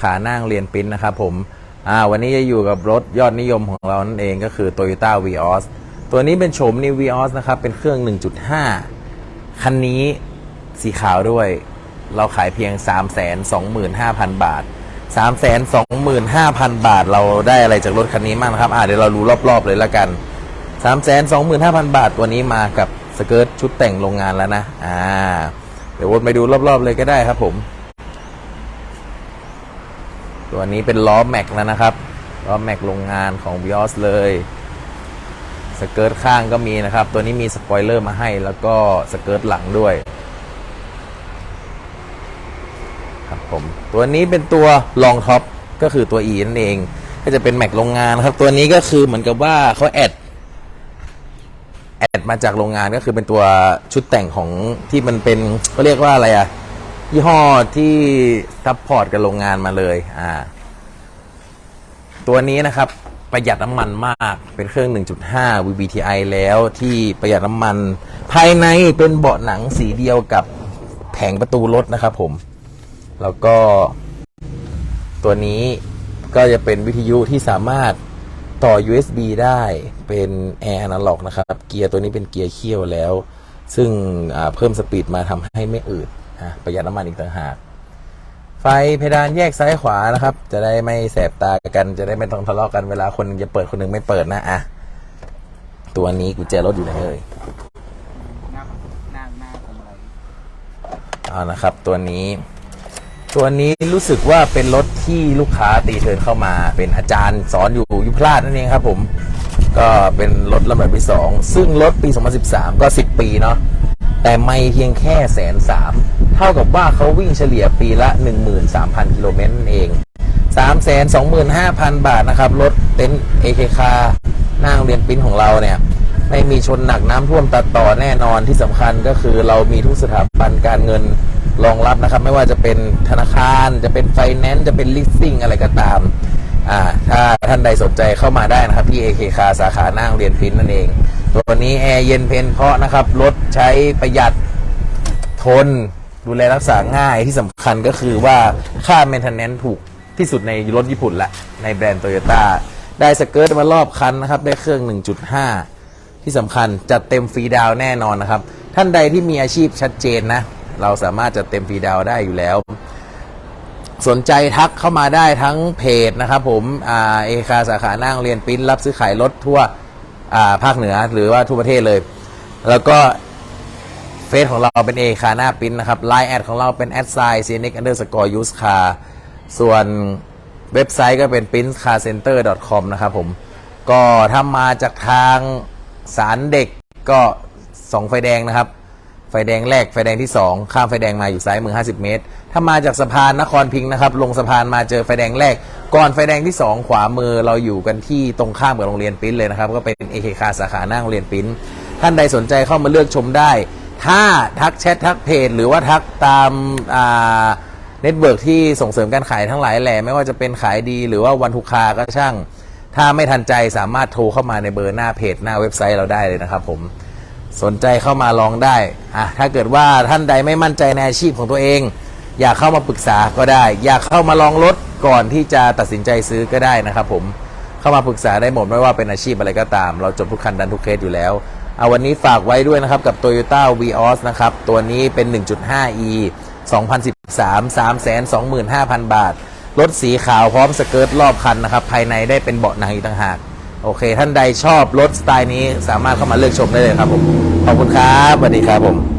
ขานั่งเรียนปิ้นนะครับผม อ่า วันนี้จะอยู่กับรถยอดนิยมของเรานั่นเองก็คือ Toyota Vios ตัวนี้เป็นโฉม New Vios นะครับ เป็นเครื่อง 1.5 คันนี้สีขาวด้วย เราขายเพียง 325,000 บาท 325,000 บาท เราได้อะไรจากรถคันนี้บ้างนะครับ อ่าเดี๋ยวเรารู้รอบๆเลยละกัน 325,000 บาท ตัวนี้มากับสเกิร์ตชุดแต่งโรงงานแล้วนะ อ่า เดี๋ยววนไปดูรอบๆเลยก็ได้ครับผม ตัวนี้เป็นล้อแม็กแล้วนะครับล้อแม็กโรงงานของ Vios เลยสเกิร์ตข้างก็มีนะครับ ตัวนี้มีสปอยเลอร์มาให้แล้วก็สเกิร์ตหลังด้วยครับผมตัวนี้เป็นตัวลองท็อปก็คือตัว E นั่นเอง ก็จะเป็นแม็กโรงงานครับ ตัวนี้ก็คือเหมือนกับว่าเขาแอดแอดมาจากโรงงานก็คือเป็นตัวชุดแต่งของที่มันเป็นเขาเรียกว่าอะไรอะ ยี่ห้อที่ซัพพอร์ตกับโรงงานมาเลย อ่า ตัวนี้นะครับ ประหยัดน้ำมันมาก เป็นเครื่อง 1.5 VBTI แล้วที่ประหยัดน้ำมัน ภายในเป็นเบาะหนังสีเดียวกับแผงประตูรถนะครับผม แล้วก็ ตัวนี้ก็จะเป็นวิทยุที่สามารถต่อ USB ได้เป็น Air Analog นะครับ เกียร์ตัวนี้เป็นเกียร์เคี่ยวแล้ว ซึ่งเพิ่มสปีดมาทำให้ไม่อืด อะประหยัดน้ำมันอีกต่างหาก ไฟเพดานแยกซ้ายขวานะครับ จะได้ไม่แสบตากัน จะได้ไม่ต้องทะเลาะกันเวลาคนจะเปิดคนหนึงไม่เปิดนะอะตัวนี้กุญแจรถอยู่ไหนเอ่ยหน้าหน้าหน้าทำอะไรเอานะครับ ตัวนี้ ตัวนี้รู้สึกว่าเป็นรถที่ลูกค้าตีเทิร์นเข้ามา เป็นอาจารย์สอนอยู่ยุพราชนั่นเองครับ ผม ก็เป็นรถลำดับที่สองซึ่งรถปี 2013 ก็ 10 ปีเนาะแต่ไม่เพียงแค่แสนสาม เท่ากับว่าเขาวิ่งเฉลี่ยปีละ 13,000 กิโลเมตรนั่นเอง 325,000 บาทนะครับ รถเต็นท์เอเคคาหน้าโรงเรียนปิ้นของเราเนี่ย ไม่มีชนหนักน้ำท่วมตัดต่อแน่นอนที่สำคัญก็คือเรามีทุกสถาบันการเงินรองรับนะครับ ไม่ว่าจะเป็นธนาคารจะเป็นไฟแนนซ์จะเป็นลิสซิ่งอะไรก็ตามอ่าถ้าท่านใดสนใจเข้ามาได้นะครับ ที่ AK คาสาขาหน้าโรงเรียนพินนั่นเอง ตัวนี้แอร์เย็นเพนเพราะนะครับรถใช้ประหยัดทน ดูแลรักษาง่ายที่สำคัญก็คือว่าค่า maintenance ถูกที่สุดในรถญี่ปุ่นละในแบรนด์โตโยต้าได้สเกิร์ตมารอบคันนะครับ ได้เครื่อง 1.5 ที่สำคัญจัดเต็มฟรีดาวน์แน่นอนนะครับ ท่านใดที่มีอาชีพชัดเจนนะ เราสามารถจัดเต็มฟรีดาวน์ได้อยู่แล้ว สนใจทักเข้ามาได้ทั้งเพจนะครับผมอ่าเอคาสาขาหน้างเรียนปริ้นรับซื้อขายรถทั่วอ่าภาคเหนือหรือว่าทั่วประเทศเลย แล้วก็ เฟซของเราเป็นเอคาหน้าปิ้นนะครับไลน์แอดของเราเป็นแอดไซน์ cnx underscore use car ส่วนเว็บไซต์ก็เป็น princecarcenter.com นะครับผม ก็ถ้ามาจากทางสารเด็กก็สองไฟแดงนะครับ ไฟแดงแรกไฟแดงที่ 2 ข้ามไฟแดงมาอยู่ซ้ายมือ 50 เมตร ถ้ามาจากสะพานนครพิงค์นะครับ ลงสะพานมาเจอไฟแดงแรก ก่อนไฟแดงที่ 2 ขวามือเราอยู่กันที่ตรงข้ามกับโรงเรียนปิ้นเลยนะครับ ก็เป็นเอเคคาสาขาหน้าโรงเรียนปิ้นท่านใดสนใจเข้ามาเลือกชมได้ ถ้าทักแชททักเพจหรือว่าทักตามอ่าเน็ตเวิร์กที่ส่งเสริมการขายทั้งหลายแหล่ไม่ว่าจะเป็นขายดีหรือว่าวันทุกคาก็ช่าง ถ้าไม่ทันใจสามารถโทรเข้ามาในเบอร์หน้าเพจหน้าเว็บไซต์เราได้เลยนะครับผมสนใจเข้ามาลองได้อะถ้าเกิดว่าท่านใดไม่มั่นใจในอาชีพของตัวเอง อยากเข้ามาปรึกษาก็ได้ อยากเข้ามาลองรถก่อนที่จะตัดสินใจซื้อก็ได้นะครับผมเข้ามาปรึกษาได้หมดไม่ว่าเป็นอาชีพอะไรก็ตาม เราจบทุกคันดันทุกเคสอยู่แล้ว เอาวันนี้ฝากไว้ด้วยนะครับกับ Toyota Vios นะครับ ตัวนี้เป็น 1.5e 2013 325,000 บาท รถสีขาวพร้อมสเกิร์ตรอบคันนะครับ ภายในได้เป็นเบาะหนังอีกต่างหาก โอเค ท่านใดชอบรถสไตล์นี้สามารถเข้ามาเลือกชมได้เลยครับผม ขอบคุณครับสวัสดีครับผม